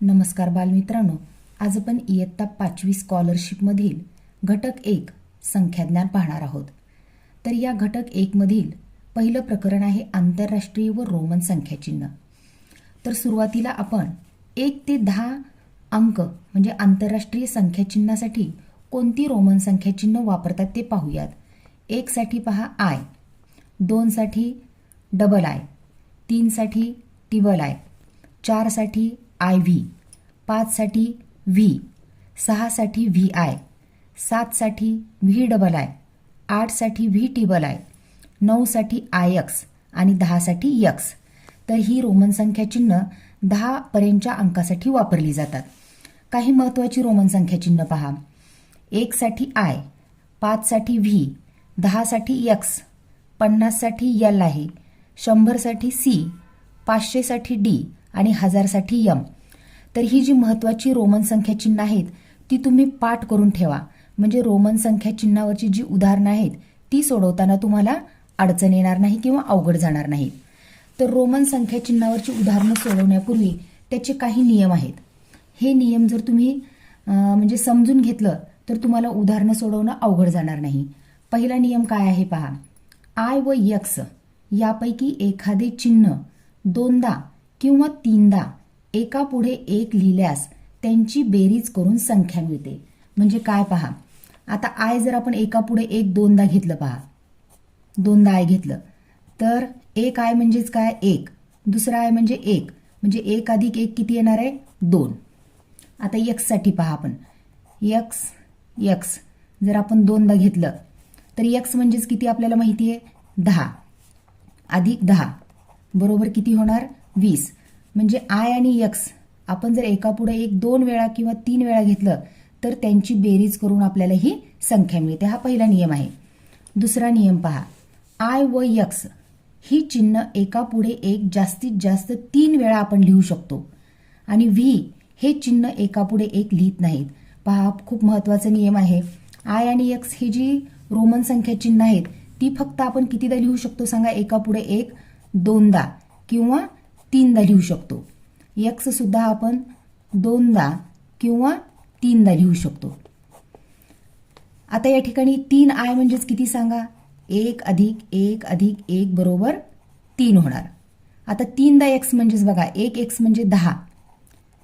नमस्कार बालमित्रांनो आज आपण इयत्ता पाचवी स्कॉलरशिपमधील घटक एक संख्याज्ञान पाहणार आहोत. तर या घटक एकमधील पहिलं प्रकरण आहे आंतरराष्ट्रीय व रोमन संख्याचिन्ह. तर सुरुवातीला आपण एक ते दहा अंक म्हणजे आंतरराष्ट्रीय संख्याचिन्हासाठी कोणती रोमन संख्याचिन्ह वापरतात ते पाहूयात. एकसाठी पहा आय दोनसाठी डबल आय तीनसाठी टिबल आय चारसाठी आय व्ही. पाचसाठी व्ही. सहासाठी व्ही आय. सातसाठी व्ही डबल आय. आठसाठी व्ही टिबल आय. नऊसाठी आय एक्स आणि दहासाठी यक्स. तर ही रोमन संख्या चिन्ह दहापर्यंतच्या अंकासाठी वापरली जातात. काही महत्त्वाची रोमन संख्या चिन्ह पहा. एकसाठी आय पाचसाठी व्ही दहासाठी यक्स पन्नाससाठी यल आहे शंभरसाठी सी पाचशेसाठी डी आणि हजारसाठी यम. तर ही जी महत्त्वाची रोमन संख्या चिन्ह आहेत ती तुम्ही पाठ करून ठेवा. म्हणजे रोमन संख्या चिन्हावरची जी उदाहरणं आहेत ती सोडवताना तुम्हाला अडचण येणार नाही किंवा अवघड जाणार नाही. तर रोमन संख्या चिन्हावरची उदाहरणं सोडवण्यापूर्वी त्याचे काही नियम आहेत. हे नियम जर तुम्ही म्हणजे समजून घेतलं तर तुम्हाला उदाहरणं सोडवणं अवघड जाणार नाही. पहिला नियम काय आहे पहा. आय व यक्स यापैकी एखादे चिन्ह दोनदा किंवा तीनदा एकापुढे एक लिहिल्यास त्यांची बेरीज करून संख्या मिळते. म्हणजे काय पहा? आता आय जर आपण एकापुढे एक दोनदा घेतलं पहा. दोनदा आय घेतलं. तर एक आय म्हणजेच काय? एक. दुसरा आय म्हणजे एक. म्हणजे एक अधिक एक किती येणार आहे? दोन. आता यक्ससाठी पहा आपण. यक्स यक्स जर आपण दोनदा घेतलं तर यक्स म्हणजेच किती आपल्याला माहिती आहे? दहा. अधिक दहा. बरोबर किती होणार? वीस. म्हणजे आय आणि यक्स. आपण जर एकापुढे एक दोन वेळा किंवा तीन वेळा घेतलं तर त्यांची बेरीज करून आपल्याला ही संख्या मिळते. हा पहिला नियम आहे. दुसरा नियम पहा. आय व यक्स ही चिन्ह एकापुढे एक जास्तीत जास्त तीन वेळा आपण लिहू शकतो. आणि व्ही हे चिन्ह एकापुढे एक लिहित नाहीत. पहा खूप महत्त्वाचा नियम आहे. आय आणि एक्स ही जी रोमन संख्या चिन्ह आहेत ती फक्त आपण कितीदा लिहू शकतो सांगा? एकापुढे एक दोनदा किंवा तीनदा लिहू शकतो. एक्ससुद्धा आपण दोनदा किंवा तीनदा लिहू शकतो. आता या ठिकाणी तीन आय म्हणजेच किती सांगा? एक अधिक एक अधिक एक बरोबर तीन होणार. आता तीनदा एक्स म्हणजेच बघा एक एक्स म्हणजे दहा.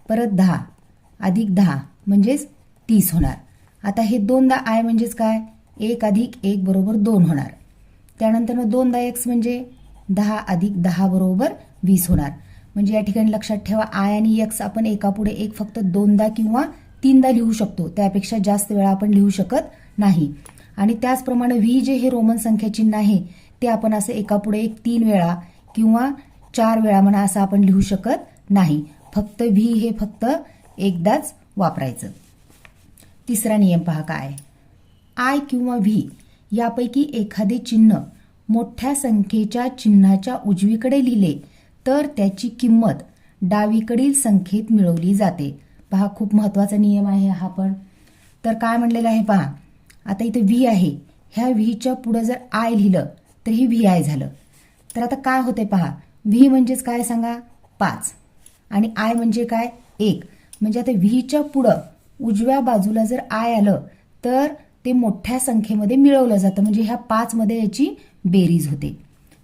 परत दहा अधिक दहा म्हणजेच तीस होणार. आता हे दोनदा आय म्हणजेच काय? एक अधिक एक बरोबर दोन होणार. त्यानंतर दोनदा एक्स म्हणजे दहा अधिक दहा बरोबर वीस होणार. म्हणजे या ठिकाणी लक्षात ठेवा आय आणि एक्स आपण एकापुढे एक फक्त दोनदा किंवा तीनदा लिहू शकतो. त्यापेक्षा जास्त वेळा आपण लिहू शकत नाही. आणि त्याचप्रमाणे व्ही जे हे रोमन संख्या चिन्ह आहे ते आपण असं एकापुढे एक तीन वेळा किंवा चार वेळा म्हणा असं आपण लिहू शकत नाही. फक्त व्ही हे फक्त एकदाच वापरायचं. तिसरा नियम पहा काय? आय किंवा व्ही यापैकी एखादे चिन्ह मोठ्या संख्येच्या चिन्हाच्या उजवीकडे लिहिले तर त्याची किंमत डावीकडील संख्येत मिळवली जाते. पहा खूप महत्त्वाचा नियम आहे हा पण. तर काय म्हणलेलं आहे पहा आता इथे व्ही आहे. ह्या व्हीच्या पुढं जर आय लिहिलं तर ही व्ही आय झालं. तर आता काय होते पहा व्ही म्हणजेच काय सांगा? पाच. आणि आय म्हणजे काय? एक. म्हणजे आता व्हीच्या पुढं उजव्या बाजूला जर आय आलं तर ते मोठ्या संख्येमध्ये मिळवलं जातं. म्हणजे ह्या पाचमध्ये याची बेरीज होते.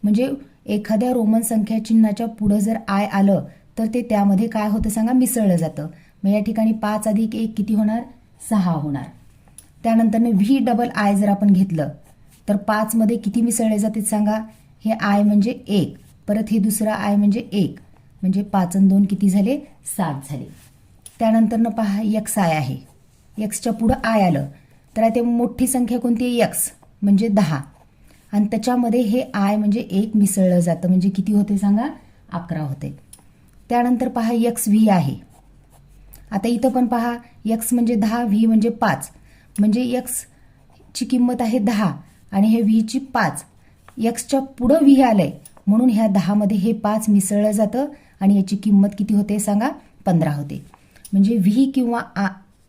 म्हणजे एखाद्या रोमन संख्या चिन्हाच्या पुढं जर आय आलं तर ते त्यामध्ये काय होतं सांगा? मिसळलं जातं. मग या ठिकाणी पाच अधिक एक किती होणार? सहा होणार. त्यानंतर व्ही डबल आय जर आपण घेतलं तर पाचमध्ये किती मिसळले जाते सांगा? हे आय म्हणजे एक. परत हे दुसरं आय म्हणजे एक. म्हणजे पाच आणि दोन किती झाले? सात झाले. त्यानंतर पहा यक्स आय आहे. यक्सच्या पुढं आय आलं. तर आता मोठी संख्या कोणती आहे? यक्स. म्हणजे दहा. आणि त्याच्यामध्ये हे आय म्हणजे एक मिसळलं जातं. म्हणजे किती होते सांगा? अकरा होते. त्यानंतर पहा यक्स व्ही आहे. आता इथं पण पहा यक्स म्हणजे दहा व्ही म्हणजे पाच. म्हणजे यक्सची किंमत आहे दहा आणि हे व्हीची पाच. यक्सच्या पुढं व्ही आलंय. म्हणून ह्या दहामध्ये हे पाच मिसळलं जातं आणि याची किंमत किती होते सांगा? पंधरा होते. म्हणजे व्ही किंवा आ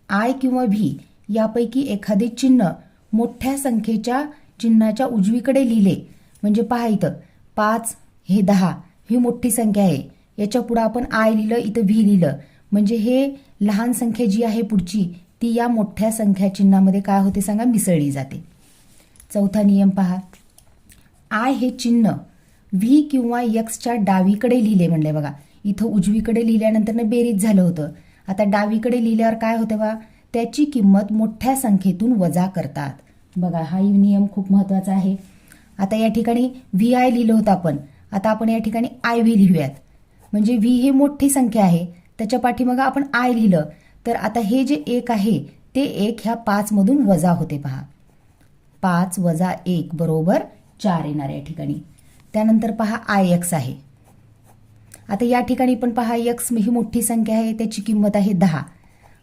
आय किंवा व्ही यापैकी एखादे चिन्ह मोठ्या संख्येच्या चिन्हाच्या उजवीकडे लिहिले. म्हणजे पहा इथं. पाच हे दहा. ही मोठी संख्या आहे. याच्या पुढं आपण आय लिहिलं इथं व्ही लिहिलं. म्हणजे हे लहान संख्या जी आहे पुढची ती या मोठ्या संख्या चिन्हामध्ये काय होते सांगा? मिसळली जाते. चौथा नियम पहा. आय हे चिन्ह व्ही किंवा यक्सच्या डावीकडे लिहिले म्हणले बघा. इथं उजवीकडे लिहिल्यानंतर बेरीज झालं होतं. आता डावीकडे लिहिल्यावर काय होतं बा त्याची किंमत मोठ्या संख्येतून वजा करतात. बघा हा नियम खूप महत्त्वाचा आहे. आता या ठिकाणी व्ही आय लिहिलं होतं आपण. आता आपण या ठिकाणी आय व्ही लिहूयात. म्हणजे व्ही हे मोठी संख्या आहे. त्याच्या पाठीमागं आपण आय लिहिलं. तर आता हे जे एक आहे ते एक ह्या पाचमधून वजा होते पहा. पाच वजा एक बरोबर चार येणार या ठिकाणी. त्यानंतर पहा आय एक्स आहे. आता या ठिकाणी पण पहा एक्स ही मोठी संख्या आहे त्याची किंमत आहे दहा.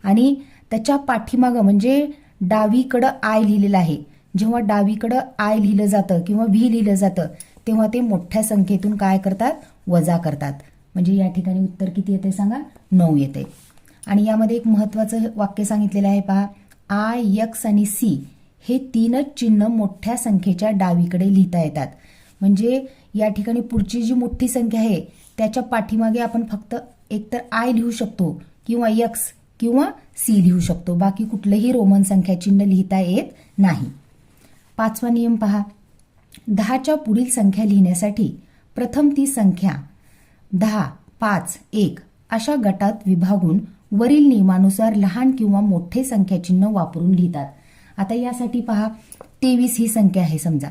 आणि त्याच्या पाठीमागं म्हणजे डावीकडं आय लिहिलेलं आहे. जेव्हा डावीकडं आय लिहिलं जातं किंवा व्ही लिहिलं जातं तेव्हा ते मोठ्या संख्येतून काय करतात? वजा करतात. म्हणजे या ठिकाणी उत्तर किती येते सांगा? नऊ येते आणि यामध्ये एक महत्वाचं वाक्य सांगितलेलं आहे पहा. आय यक्स आणि सी हे तीनच चिन्ह मोठ्या संख्येच्या डावीकडे लिहिता येतात. म्हणजे या ठिकाणी पुढची जी मोठी संख्या आहे त्याच्या पाठीमागे आपण फक्त एकतर आय लिहू शकतो किंवा यक्स किंवा सी लिहू शकतो. बाकी कुठलंही रोमन संख्या चिन्ह लिहिता येत नाही. पाचवा नियम पहा. दहाच्या पुढील संख्या लिहिण्यासाठी प्रथम ती संख्या दहा पाच एक अशा गटात विभागून वरील नियमानुसार लहान किंवा मोठे संख्या चिन्ह वापरून लिहितात. आता यासाठी पहा तेवीस ही संख्या आहे समजा.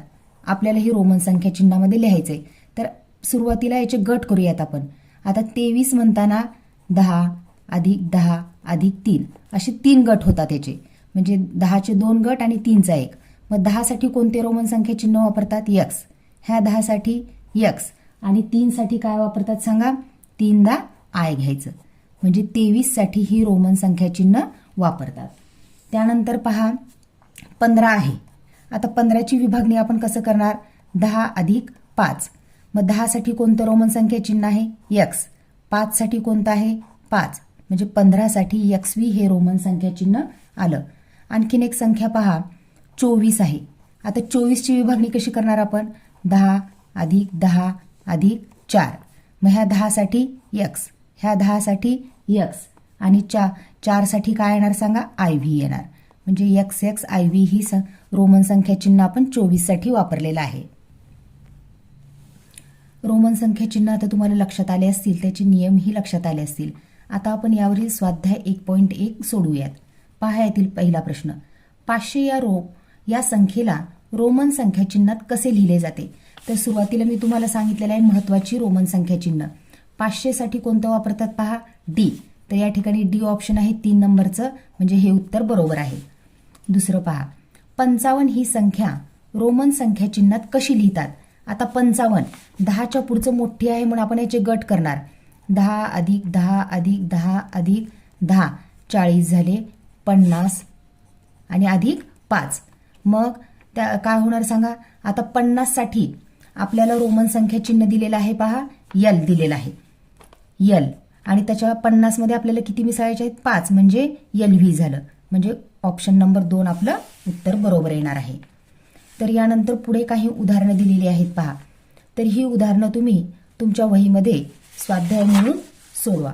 आपल्याला ही रोमन संख्या चिन्हामध्ये आहे तर सुरुवातीला याचे गट करूयात आपण. आता तेवीस म्हणताना दहा अधिक दहा अधिक तीन. असे तीन गट होतात याचे. म्हणजे दहाचे दोन गट आणि तीनचा एक. मग दहासाठी कोणते रोमन संख्या चिन्ह वापरतात? यक्स. ह्या दहासाठी यक्स. आणि तीनसाठी काय वापरतात सांगा? तीनदा आय घ्यायचं. म्हणजे तेवीससाठी ही रोमन संख्या चिन्ह वापरतात. त्यानंतर पहा पंधरा आहे. आता पंधराची विभागणी आपण कसं करणार? दहा अधिक पाच. मग दहासाठी कोणतं रोमन संख्या चिन्ह आहे? यक्स. पाचसाठी कोणतं आहे? पाच. म्हणजे पंधरासाठी यक्सवी हे रोमन संख्या चिन्ह आलं. आणखीन एक संख्या पहा. चोवीस आहे. आता चोवीसची विभागणी कशी करणार आपण? दहा अधिक दहा अधिक चार. मग ह्या दहासाठी यक्स ह्या दहासाठी यक्स आणि चा चारसाठी काय येणार सांगा? आय व्ही येणार. म्हणजे एक्स एक्स आय व्ही ही स रोमन संख्या चिन्ह आपण चोवीससाठी वापरलेलं आहे. रोमन संख्या चिन्ह आता तुम्हाला लक्षात आले असतील त्याचे नियमही लक्षात आले असतील. आता आपण यावरील स्वाध्याय एक पॉईंट एक सोडूयात. पहा यातील पहिला प्रश्न. पाचशे या रो या संख्येला रोमन संख्या चिन्हात कसे लिहिले जाते? तर सुरुवातीला मी तुम्हाला सांगितलेलं आहे महत्वाची रोमन संख्या चिन्ह. पाचशेसाठी कोणतं वापरतात पहा? डी तर या ठिकाणी डी ऑप्शन आहे तीन नंबरचं म्हणजे हे उत्तर बरोबर आहे. दुसरं पहा. पंचावन्न ही संख्या रोमन संख्या चिन्हात कशी लिहितात? आता पंचावन्न दहाच्या पुढचं मोठी आहे म्हणून आपण याचे गट करणार. दहा अधिक दहा अधिक दहा अधिक दहा. चाळीस झाले. पन्नास. आणि अधिक पाच. मग त्या काय होणार सांगा? आता पन्नाससाठी आपल्याला रोमन संख्या चिन्ह दिलेलं आहे पहा. यल दिलेलं आहे. यल. आणि त्याच्या पन्नासमध्ये आपल्याला किती मिसळायचे आहेत? पाच. म्हणजे यल व्ही झालं. म्हणजे ऑप्शन नंबर दोन आपलं उत्तर बरोबर येणार आहे. तर यानंतर पुढे काही उदाहरणं दिलेली आहेत पहा. तर ही उदाहरणं तुम्ही तुमच्या वहीमध्ये स्वाध्याय म्हणून सोडवा.